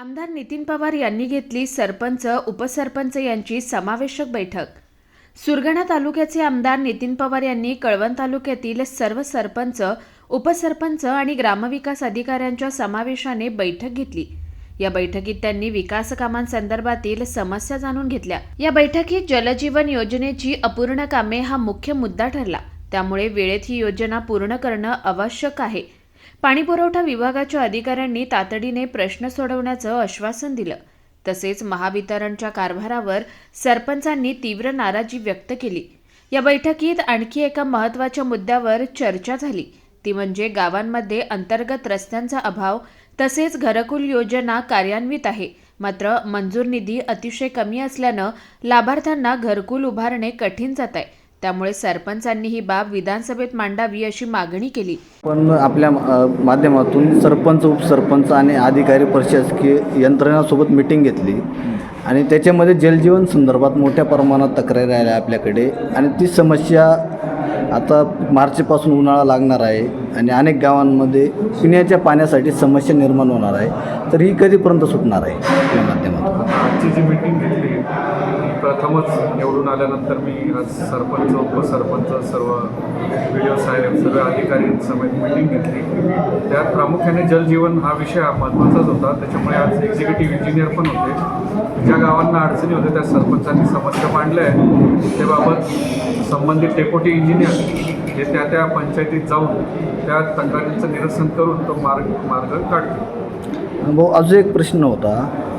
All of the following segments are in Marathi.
आमदार नितीन पवार यांनी घेतली सरपंच उपसरपंच यांची समावेशक बैठक. सुरगाणा तालुक्याचे आमदार नितीन पवार यांनी कळवण तालुक्यातील सर्व सरपंच उपसरपंच आणि ग्रामविकास अधिकाऱ्यांच्या समावेशाने बैठक घेतली. या बैठकीत त्यांनी विकास कामांसंदर्भातील समस्या जाणून घेतल्या. या बैठकीत जलजीवन योजनेची अपूर्ण कामे हा मुख्य मुद्दा ठरला. त्यामुळे वेळेत ही योजना पूर्ण करणं आवश्यक आहे. पाणीपुरवठा विभागाच्या अधिकाऱ्यांनी तातडीने प्रश्न सोडवण्याचं आश्वासन दिलं. तसेच महावितरणच्या कारभारावर सरपंचांनी तीव्र नाराजी व्यक्त केली. या बैठकीत आणखी एका महत्त्वाच्या मुद्द्यावर चर्चा झाली. ती म्हणजे गावांमध्ये अंतर्गत रस्त्यांचा अभाव तसेच घरकुल योजना कार्यान्वित आहे. मात्र मंजूर निधी अतिशय कमी असल्यानं लाभार्थ्यांना घरकुल उभारणे कठीण जात आहे. त्यामुळे सरपंचांनी ही बाब विधानसभेत मांडावी अशी मागणी केली. पण आपल्या माध्यमातून सरपंच उपसरपंच आणि अधिकारी प्रशासकीय यंत्रणेसोबत मिटिंग घेतली. आणि त्याच्यामध्ये जलजीवन संदर्भात मोठ्या प्रमाणात तक्रारी आल्या आपल्याकडे. आणि ती समस्या आता मार्चपासून उन्हाळा लागणार आहे आणि अनेक गावांमध्ये पिण्याच्या पाण्यासाठी समस्या निर्माण होणार आहे. तर ही कधीपर्यंत सुटणार आहे आपल्या माध्यमातून? प्रथमच निवडून आल्यानंतर मी आज सरपंच उपसरपंच सर्व व्हिडिओ साहेब सर्व अधिकाऱ्यांसमेत मीटिंग घेतली. त्यात प्रामुख्याने जलजीवन हा विषय महत्त्वाचाच होता. त्याच्यामुळे आज एक्झिक्युटिव्ह इंजिनियर पण होते. ज्या गावांना अडचणी होत्या त्या सरपंचांनी समस्या मांडल्या. आहे त्याबाबत संबंधित डेप्युटी इंजिनियर हे त्या त्या पंचायतीत जाऊन त्या तक्रारींचं निरसन करून तो मार्ग मार्ग काढतील भाऊ अजून एक प्रश्न होता.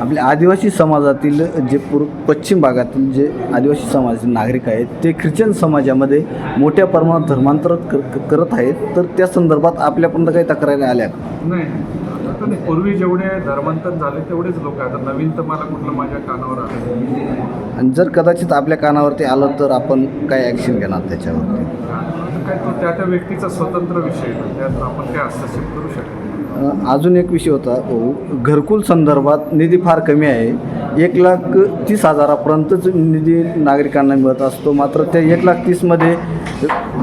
आपल्या आदिवासी समाजातील जे पूर्व पश्चिम भागातील जे आदिवासी समाजातील नागरिक आहेत ते ख्रिश्चन समाजामध्ये मोठ्या प्रमाणात धर्मांतर करत आहेत. तर त्या संदर्भात आपल्यापर्यंत काही तक्रारी आल्या? नाही. आता नाही पूर्वी जेवढे धर्मांतर झाले तेवढेच लोक आता नवीन तर मला कुठलं माझ्या कानावर आलं आणि जर कदाचित आपल्या कानावरती आलं तर आपण काय ॲक्शन घेणार त्याच्यावरती? काय तो त्या त्या व्यक्तीचा स्वतंत्र विषय आहे. त्यात आपण काय हस्तक्षेप करू शकत. अ, अजून एक विषय होता घरकुल संदर्भात निधी फार कमी आहे. एक लाख तीस हजारापर्यंतच निधी नागरिकांना मिळत असतो. मात्र त्या एक लाख तीसमध्ये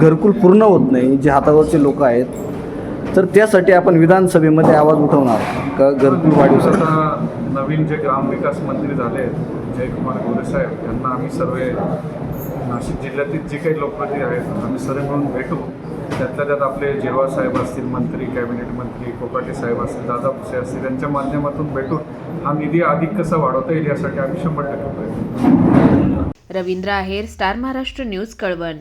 घरकुल पूर्ण होत नाही. जे हातावरचे लोक आहेत तर त्यासाठी आपण विधानसभेमध्ये आवाज उठवणार. का घरकुल वाढीसाठी आता नवीन जे ग्रामविकास मंत्री झाले आहेत जयकुमार गोरे साहेब यांना आम्ही सर्व नाशिक जिल्ह्यातील जे काही लोकप्रतिनिधी आहेत आम्ही सर्व मिळून भेटू. त्यातल्या त्यात आपले जिरवा साहेब असतील मंत्री कॅबिनेट मंत्री कोकाटे साहेब असतील दादा भुसे असतील यांच्या माध्यमातून भेटून हा निधी अधिक कसा वाढवता येईल यासाठी आम्ही शंभर टक्के प्रयत्न. Ravindra Aher star Maharashtra news Kalwan.